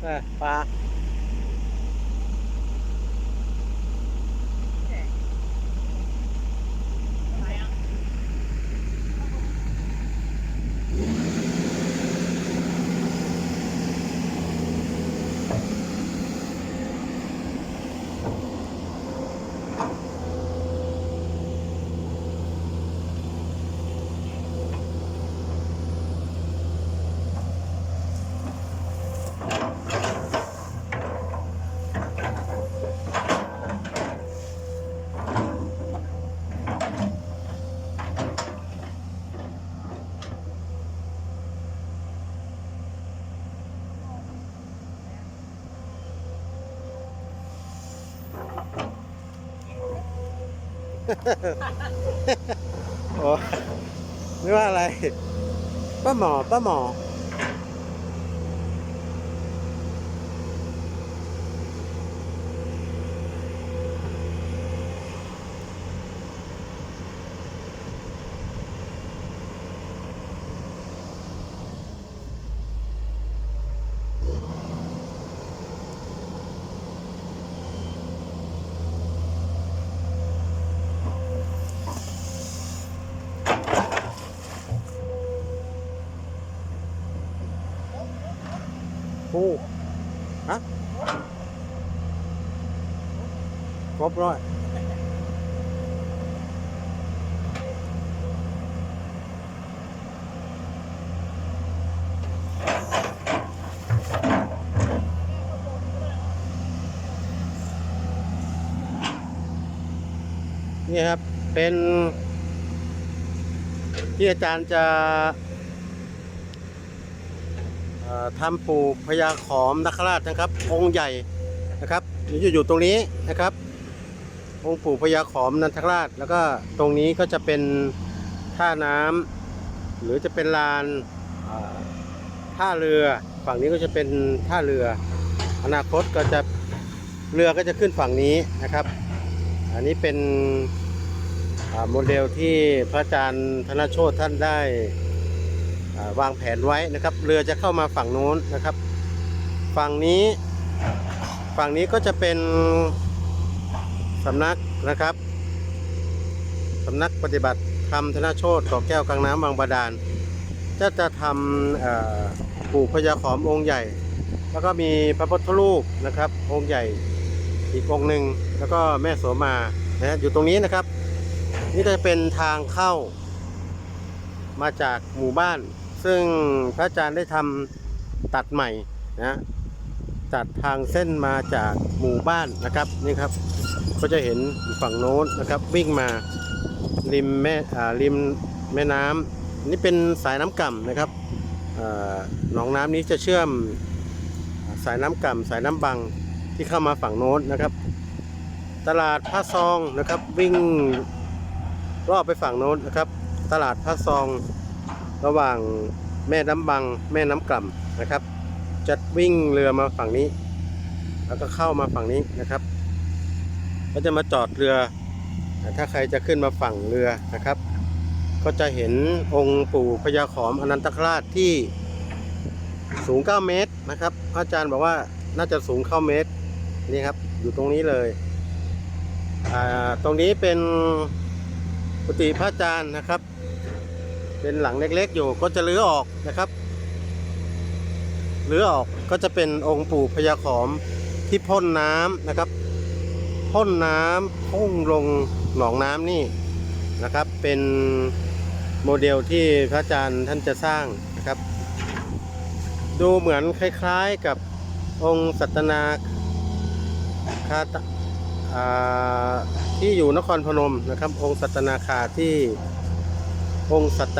เอ โอ้ไม่ว่าอะไร ป้าหมอ ป้าหมอ ปูฮะ บร้อยนี่ครับ เป็นที่อาจารย์จะทำปู่พญาขอมนักราชนะครับ องค์ใหญ่นะครับ อยู่อยู่ตรงนี้นะครับ องค์ปู่พญาขอมนันทราช แล้วก็ตรงนี้ก็จะเป็นท่าน้ำหรือจะเป็นลานท่าเรือ ฝั่งนี้ก็จะเป็นท่าเรือ อนาคตก็จะเรือก็จะขึ้นฝั่งนี้นะครับ อันนี้เป็นโมเดลที่พระอาจารย์ธนโชตท่านได้วางแผนไว้นะครับ เรือจะเข้ามาฝั่งนู้นนะครับ ฝั่งนี้ฝั่งนี้ก็จะเป็น สำนักนะครับสำนักปฏิบัติธรรมธนโชตก่อแก้วกลางน้ำบางบาดาลจะจะทำปู่พญาขอมองค์ใหญ่ แล้วก็มีพระพุทธรูปนะครับ องค์ใหญ่อีกองค์หนึ่งแล้วก็แม่โสมานะอยู่ตรงนี้นะครับ นี่จะเป็นทางเข้า มาจากหมู่บ้าน ซึ่งพระอาจารย์ได้ทำตัดใหม่นะ ตัดทางเส้นมาจากหมู่บ้านนะครับนี่ครับ ก็จะเห็นฝั่งโน้นนะครับ วิ่งมาริมแม่อ่าริมแม่น้ำนี่เป็นสายน้ำก่ำนะครับหนองน้ำนี้จะเชื่อมสายน้ำก่ำสายน้ำบังที่เข้ามาฝั่งโน้นนะครับ ตลาดพระซองนะครับวิ่งรอบไปฝั่งโน้นนะครับ ตลาดพระซองระหว่างแม่น้ำบัง แม่น้ำกล่ำนะครับ จะวิ่งเรือมาฝั่งนี้ แล้วก็เข้ามาฝั่งนี้นะครับก็จะมาจอดเรือ ถ้าใครจะขึ้นมาฝั่งเรือนะครับ ก็จะเห็นองค์ปู่พญาขอมอนันตคราชที่สูง 9 เมตรนะครับพระอาจารย์บอกว่าน่าจะสูงเข้าเมตรนี่ครับ อยู่ตรงนี้เลยตรงนี้เป็นกุฏิพระอาจารย์นะครับ เป็นหลังเล็กๆอยู่ก็จะรื้อออกนะครับ รื้อออกก็จะเป็นองค์ปู่พญาขอมที่พ่นน้ำนะครับ พ่นน้ำพุ่งลงหนองน้ำนี่นะครับ เป็นโมเดลที่พระอาจารย์ท่านจะสร้างนะครับ ดูเหมือนคล้ายๆกับองค์สัตนาคาที่อยู่นครพนมนะครับ องค์สัตนาคาที่องค์สัตต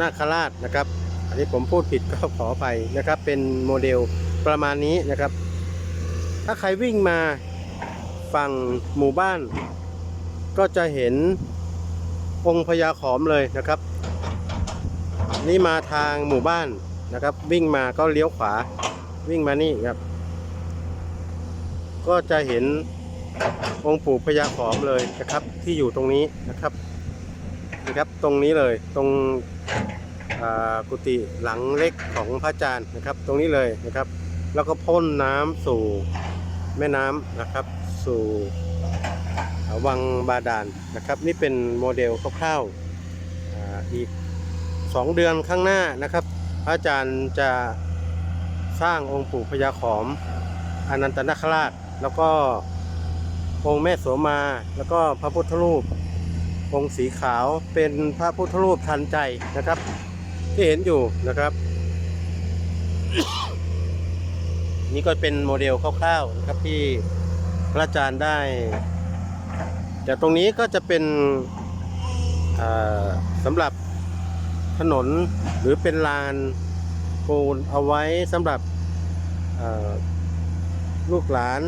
นาคราชนะครับ อันนี้ผมพูดผิดก็ขอไปนะครับ เป็นโมเดลประมาณนี้นะครับ ถ้าใครวิ่งมาฝั่งหมู่บ้าน ก็จะเห็นองค์พญาขอมเลยนะครับ นี่มาทางหมู่บ้านนะครับ วิ่งมาก็เลี้ยวขวาวิ่งมานี่ครับ ก็จะเห็นองค์ปู่พญาขอมเลยนะครับ ที่อยู่ตรงนี้นะครับนะครับ ตรงนี้เลยตรง กุฏิหลังเล็กของพระอาจารย์นะครับ ตรงนี้เลยนะครับ แล้วก็พ่นน้ำสู่แม่น้ำนะครับ สู่วังบาดาลนะครับ นี่เป็นโมเดลคร่าวๆอ่าอีก 2 เดือนข้างหน้านะครับ พระอาจารย์จะสร้างองค์ปู่พญาขอมอนันตนาคราช แล้วก็องค์แม่โสมา แล้วก็พระพุทธรูปองค์สีขาวเป็นพระพุทธรูปทันใจนะครับ ที่เห็นอยู่นะครับ นี่ก็เป็นโมเดลคร่าวๆนะครับที่พระอาจารย์ได้ แต่ตรงนี้ก็จะเป็นสำหรับถนนหรือเป็นลานปูนเอาไว้สำหรับลูกหลาน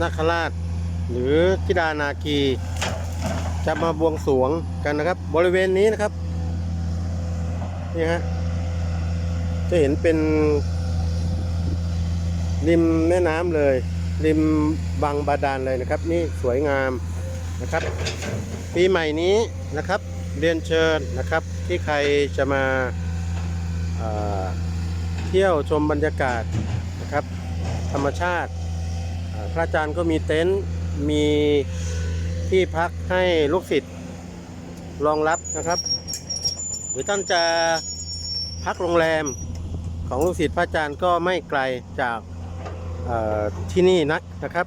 นาคราช หรือธิดานาคีจะมาบวงสรวงกันนะครับ บริเวณนี้นะครับ นี่ฮะ จะเห็นเป็น ริมแม่น้ำเลย ริมบางบาดาลเลยนะครับ นี่สวยงามนะครับ ปีใหม่นี้นะครับ เรียนเชิญนะครับ ที่ใครจะมาเอ่อเที่ยวชมบรรยากาศนะครับ ธรรมชาติาพระอาจารย์ก็มีเต็นท์มีที่พักให้ลูกศิษย์รองรับนะครับ หรือท่านจะพักโรงแรมของลูกศิษย์พระอาจารย์ก็ไม่ไกลจากที่นี่นักนะครับ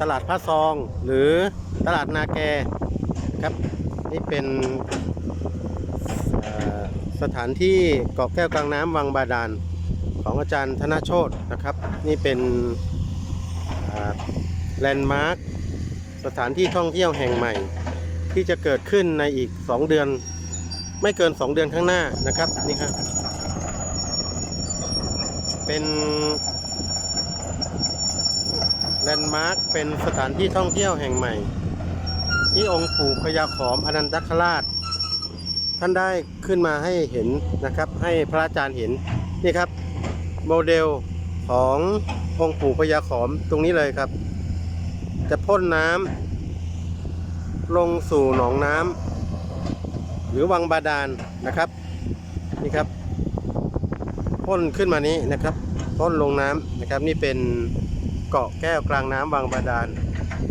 ตลาดพระซองหรือตลาดนาแกครับ นี่เป็นสถานที่เกาะแก้วกลางน้ำวังบาดาลของอาจารย์ธนโชตนะครับ นี่เป็นแลนด์มาร์คสถานที่ท่องเที่ยวแห่งใหม่ ที่จะเกิดขึ้นในอีก 2 เดือน ไม่เกิน 2 เดือนข้างหน้านะครับนี่ครับเป็นแลนด์มาร์คเป็นสถานที่ท่องเที่ยวแห่งใหม่ ที่องค์ปู่พญาขอมอนันตคราช ท่านได้ขึ้นมาให้เห็นนะครับ ให้พระอาจารย์เห็นนี่ครับ โมเดลขององค์ปู่พญาขอมตรงนี้เลยครับ จะพ่นน้ำ ลงสู่หนองน้ำหรือวังบาดาลนะครับนี่ครับพ่นขึ้นมานี้นะครับพ่นลงน้ำนะครับ นี่เป็นเกาะแก้วกลางน้ำวังบาดาล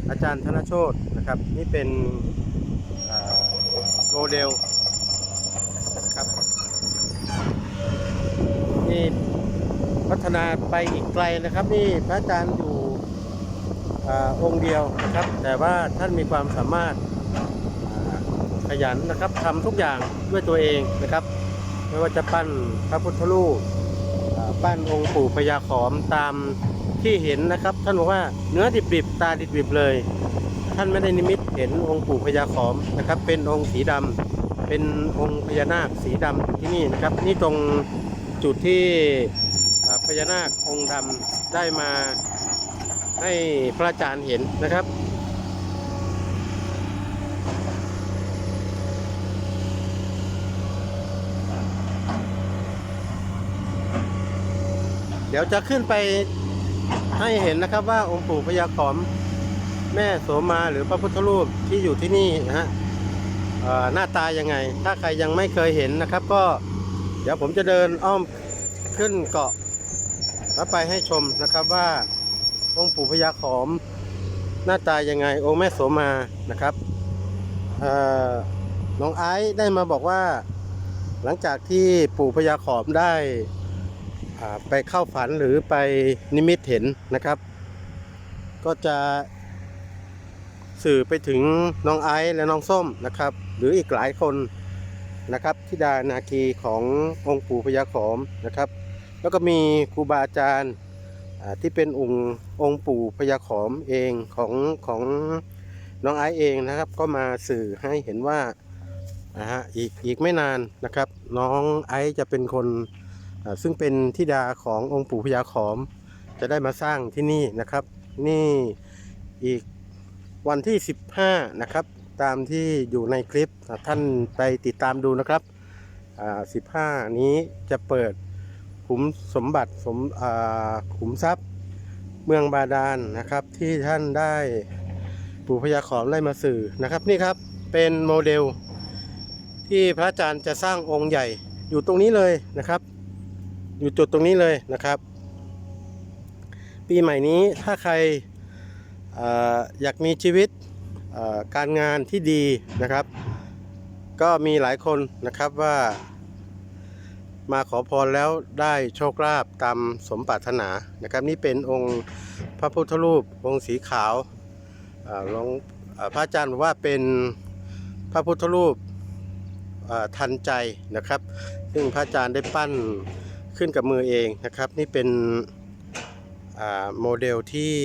อาจารย์ธนโชตนะครับ นี่เป็นโมเดลนะครับนี่พัฒนาไปอีกไกลนะครับ นี่พระอาจารย์อยู่อองค์เดียวนะครับ แต่ว่าท่านมีความสามารถ ขยันนะครับทำทุกอย่างด้วยตัวเองนะครับ ไม่ว่าจะปั้นพระพุทธรูปปั้นองค์ปู่พญาขอมตามที่เห็นนะครับ ท่านบอกว่าเนื้อดิบๆตาดิบๆเลย ท่านไม่ได้นิมิตเห็นองค์ปู่พญาขอมนะครับ เป็นองค์สีดำเป็นองค์พญานาคสีดำที่นี่นะครับ นี่ตรงจุดที่พญานาคองค์ดำได้มาให้พระอาจารย์เห็นนะครับ เดี๋ยวจะขึ้นไปให้เห็นนะครับว่าองค์ปู่พญาขอมแม่โสมาหรือพระพุทธรูปที่อยู่ที่นี่นะฮะหน้าตายังไง ถ้าใครยังไม่เคยเห็นนะครับ ก็เดี๋ยวผมจะเดินอ้อมขึ้นเกาะแล้วไปให้ชมนะครับว่าองค์ปู่พญาขอมหน้าตายังไง องค์แม่โสมานะครับน้องไอซ์ได้มาบอกว่า หลังจากที่ปู่พญาขอมได้ ไปเข้าฝันหรือไปนิมิตเห็นนะครับ ก็จะสื่อไปถึงน้องไอซ์และน้องส้มนะครับ หรืออีกหลายคนนะครับทิดานาคีขององค์ปู่พญาขอมนะครับ แล้วก็มีครูบาอาจารย์ที่เป็นองค์องค์ปู่พญาขอมเองของของน้องไอซ์เองนะครับ ก็มาสื่อให้เห็นว่านะฮะอีกอีกไม่นานนะครับ น้องไอซ์จะเป็นคน ซึ่งเป็นธิดาขององค์ปู่พญาขอม จะได้มาสร้างที่นี่นะครับ นี่อีกวันที่ 15 นะครับ ตามที่อยู่ในคลิปท่านไปติดตามดูนะครับ15 นี้จะเปิดขุมสมบัติสมขุมทรัพย์เมืองบาดาลนะครับที่ท่านได้ปู่พญาขอมได้มาสื่อนะครับนี่ครับเป็นโมเดลที่พระอาจารย์จะสร้างองค์ใหญ่อยู่ตรงนี้เลยนะครับ อยู่จุดตรงนี้เลยนะครับ ปีใหม่นี้ถ้าใครออยากมีชีวิตการงานที่ดีนะครับ ก็มีหลายคนนะครับว่า มาขอพรแล้วได้โชคลาภตามสมปรารถนานะครับ นี่เป็นองค์พระพุทธรูปองค์สีขาวหลวงพระอาจารย์บอกว่าเป็นพระพุทธรูปทันใจนะครับ ซึ่งพระอาจารย์ได้ปั้น ขึ้นกับมือเองนะครับ นี่เป็นโมเดลที่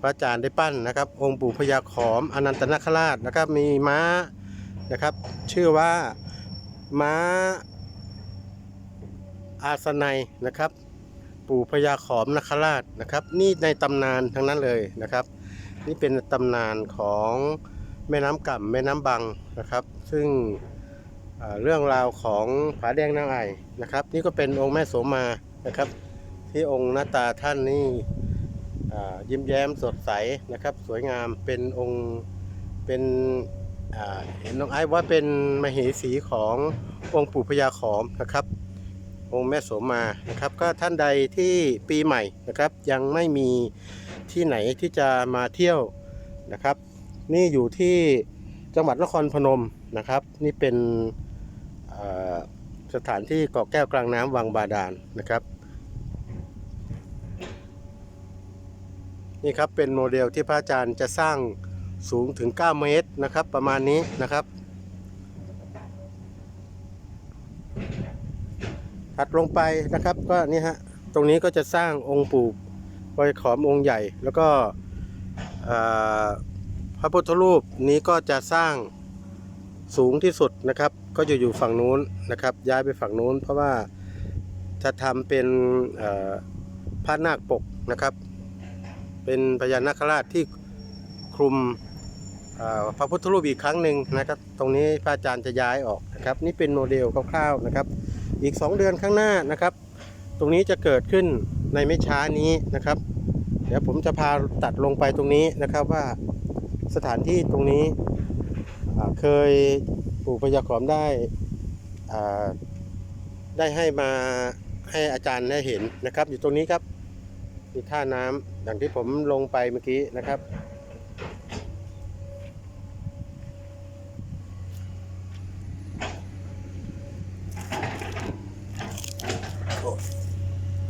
พระอาจารย์ได้ปั้นนะครับ องค์ปู่พญาขอมอนันตนาคราชนะครับ มีม้านะครับ ชื่อว่าม้าอาสนัยนะครับ ปู่พญาขอมนคราชนะครับ นี่ในตำนานทั้งนั้นเลยนะครับ นี่เป็นตำนานของแม่น้ำก่ำแม่น้ำบังนะครับ ซึ่ง เรื่องราวของผาแดงนางไอ่นะครับ นี่ก็เป็นองค์แม่โสมานะครับ ที่องค์หน้าตาท่านนี่ยิ้มแย้มสดใสนะครับ สวยงามเป็นองค์เป็นเห็นน้องไอ้ว่าเป็นมเหสีขององค์ปู่พญาขอมนะครับ องค์แม่โสมานะครับ ก็ท่านใดที่ปีใหม่นะครับ ยังไม่มีที่ไหนที่จะมาเที่ยวนะครับ นี่อยู่ที่จังหวัดนครพนมนะครับ นี่เป็น สถานที่เกาะแก้วกลางน้ำวังบาดาลนะครับ นี่ครับเป็นโมเดลที่พระอาจารย์จะสร้างสูงถึง 9 เมตรนะครับ ประมาณนี้นะครับ ถัดลงไปนะครับก็นี่ฮะตรงนี้ก็จะสร้างองค์ปู่ปอยขอมองค์ใหญ่ แล้วก็พระพุทธรูปนี้ก็จะสร้างสูงที่สุดนะครับ ก็จะอยู่ฝั่งนู้นนะครับ ย้ายไปฝั่งนู้น เพราะว่าจะทำเป็นพระนาคปกนะครับ เป็นพญานาคราชที่คลุมพระพุทธรูปอีกครั้งหนึ่งนะครับ ตรงนี้พระอาจารย์จะย้ายออกนะครับ นี่เป็นโมเดลคร่าวๆนะครับ อีก 2 เดือนข้างหน้านะครับ ตรงนี้จะเกิดขึ้นในไม่ช้านี้นะครับ เดี๋ยวผมจะพาตัดลงไปตรงนี้นะครับว่าสถานที่ตรงนี้เคย ปู่พญาขอมได้ได้ให้มาให้อาจารย์ได้เห็นนะครับ อยู่ตรงนี้ครับมีท่าน้ำอย่างที่ผมลงไปเมื่อกี้นะครับ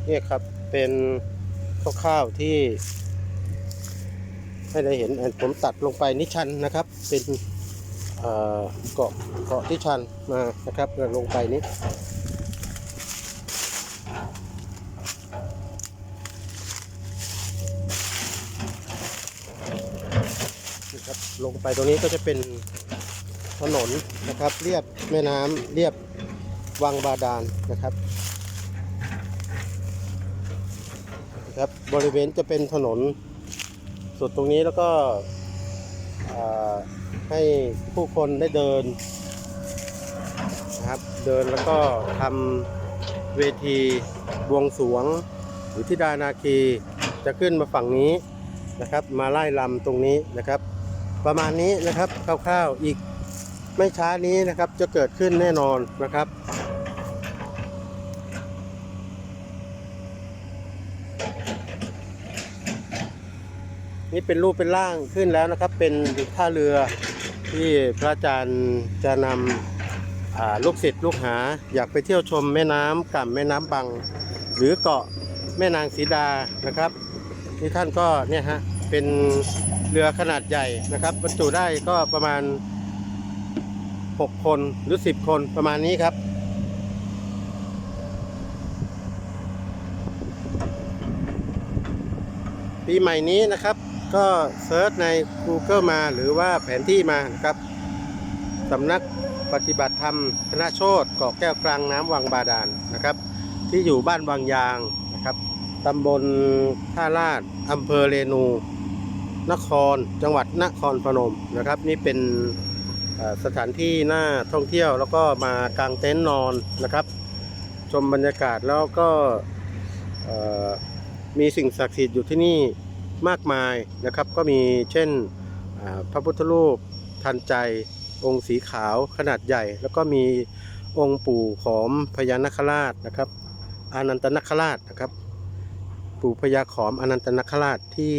นี่ครับเป็นคร่าวๆที่ให้ได้เห็นอันผมตัดลงไปนิชันนะครับ เป็น เกาะเกาะที่ชันมานะครับแล้วลงไปนี้นะครับลงไปตรงนี้ก็จะเป็นถนนนะครับเรียบแม่น้ำเรียบวังบาดาลนะครับนะครับ บริเวณจะเป็นถนนสุดตรงนี้แล้วก็ ให้ผู้คนได้เดินนะครับเดินแล้วก็ทำเวทีบวงสวงหรือที่ดานาคีจะขึ้นมาฝั่งนี้นะครับ มาไล่ลำตรงนี้นะครับ ประมาณนี้นะครับคร่าวๆอีกไม่ช้านี้นะครับจะเกิดขึ้นแน่นอนนะครับ นี่เป็นรูปเป็นร่างขึ้นแล้วนะครับ เป็นท่าเรือที่พระอาจารย์จะนำลูกศิษย์ลูกหา อยากไปเที่ยวชมแม่น้ำกับแม่น้ำบัง หรือเกาะแม่นางสีดานะครับนี่ท่านก็เนี่ยฮะเป็นเรือขนาดใหญ่นะครับบรรจุได้ก็ประมาณ 6 คนหรือ 10 คนประมาณนี้ครับปีใหม่นี้นะครับ ก็เซิร์ชใน Google มาหรือว่าแผนที่มานะครับสำนักปฏิบัติธรรมคณะโชตเกาะแก้วกลางน้ำวังบาดาลนะครับ ที่อยู่บ้านวังยางนะครับตำบลท่าลาดอำเภอเรนู นครจังหวัดนครพนมนะครับ นี่เป็นสถานที่น่าท่องเที่ยวแล้วก็มากางเต็นท์นอนนะครับ ชมบรรยากาศแล้วก็มีสิ่งศักดิ์สิทธิ์อยู่ที่นี่ มากมายนะครับ ก็มีเช่นพระพุทธรูปทันใจ องค์สีขาวขนาดใหญ่ แล้วก็มีองค์ปู่ขอมพญานาคราชนะครับ อานันตนาคราชนะครับ ปู่พญาขอมอนันตนาคราชที่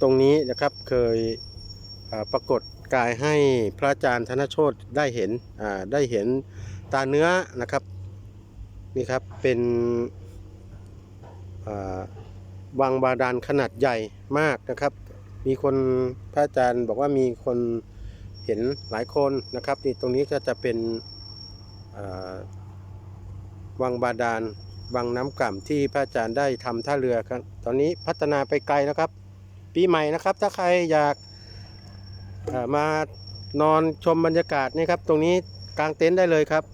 ตรงนี้นะครับเคยปรากฏกายให้พระอาจารย์ธนโชตได้เห็นได้เห็นตาเนื้อนะครับนี่ครับเป็น วังบาดาลขนาดใหญ่มากนะครับ มีคนพระอาจารย์บอกว่ามีคนเห็นหลายคนนะครับนี่ตรงนี้ก็จะเป็นวังบาดาลวังน้ำก่ำที่พระอาจารย์ได้ทำท่าเรือครับตอนนี้พัฒนาไปไกลแล้วครับ ปีใหม่นะครับ ถ้าใครอยากมานอนชมบรรยากาศนี่ครับ ตรงนี้กางเต็นท์ได้เลยครับ